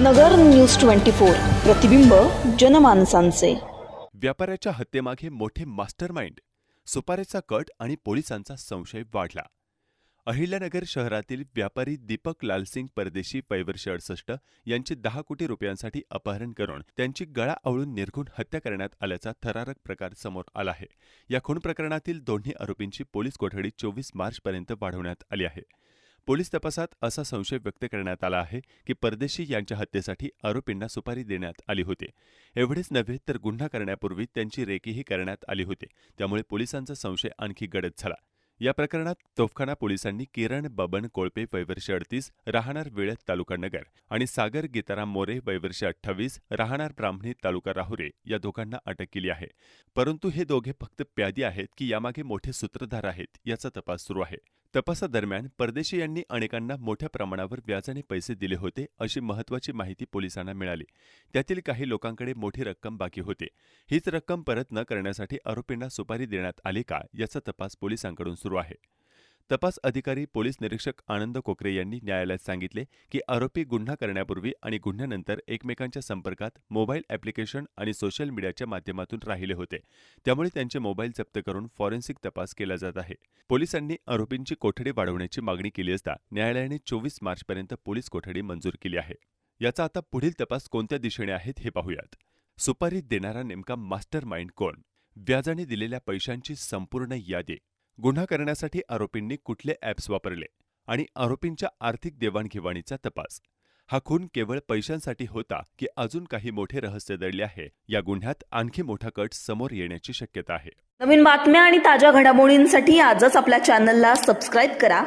नगर news twenty four प्रतिबिंब जनमानसांचे. व्यापाऱ्याच्या हत्येमागे मोठे मास्टरमाइंड सुपारेचा कट आणि पोलिसांचा संशय वाढला. अहिल्यानगर शहरातील व्यापारी दीपक लालसिंग परदेशी वैवर्ष अडसष्ट यांचे दहा कोटी रुपयांसाठी अपहरण करून त्यांची गळा आवळून निर्घुण हत्या करण्यात आल्याचा थरारक प्रकार समोर आला आहे. या खून प्रकरणातील दोन्ही आरोपींची पोलीस कोठडी चोवीस मार्चपर्यंत वाढवण्यात आली आहे. पोलीस तपासात असा संशय व्यक्त करण्यात आला आहे की परदेशी यांच्या हत्येसाठी आरोपींना सुपारी देण्यात आली होती. एवढेच नव्हे तर गुन्हा करण्यापूर्वी त्यांची रेकीही करण्यात आली होती. त्यामुळे पोलिसांचा संशय आणखी गडद झाला. या प्रकरणात तोफखाना पोलिसांनी किरण बबन कोळपे वैवर्ष अडतीस राहणार वेळत तालुका नगर आणि सागर गीताराम मोरे वैवर्ष अठ्ठावीस राहणार ब्राह्मणी तालुका राहुरे या दोघांना अटक केली आहे. परंतु हे दोघे फक्त प्यादी आहेत की यामागे मोठे सूत्रधार आहेत याचा तपास सुरू आहे. तपासादरम्यान परदेशी यांनी अनेकांना मोठ्या प्रमाणावर व्याजाने पैसे दिले होते अशी महत्त्वाची माहिती पोलिसांना मिळाली. त्यातील काही लोकांकडे मोठी रक्कम बाकी होते. हीच रक्कम परत न करण्यासाठी आरोपींना सुपारी देण्यात आली का याचा तपास पोलिसांकडून सुरू आहे. तपास अधिकारी पोलीस निरीक्षक आनंद कोकरे यांनी न्यायालयात सांगितले की आरोपी गुन्हा करण्यापूर्वी आणि गुन्ह्यानंतर एकमेकांच्या संपर्कात मोबाईल ॲप्लिकेशन आणि सोशल मीडियाच्या माध्यमातून राहिले होते. त्यामुळे त्यांचे मोबाईल जप्त करून फॉरेन्सिक तपास केला जात आहे. पोलिसांनी आरोपींची कोठडी वाढवण्याची मागणी केली असता न्यायालयाने चोवीस मार्चपर्यंत पोलीस कोठडी मंजूर केली आहे. याचा आता पुढील तपास कोणत्या दिशेने आहेत हे पाहूयात. सुपारी देणारा नेमका मास्टर माइंड कोण? व्याजाने दिलेल्या पैशांची संपूर्ण यादी गुन्हा करण्यासाठी आरोपींनी कुठले ॲप्स वापरले आणि आरोपींच्या आर्थिक देवाणघेवाणीचा तपास. हा खून केवळ पैशांसाठी होता की अजून काही मोठे रहस्य दडले आहे या गुन्ह्यात आणखी मोठा कट समोर येण्याची शक्यता आहे. नवीन बातम्या आणि ताज्या घडामोडींसाठी आजच आपल्या चॅनलला सबस्क्राईब करा.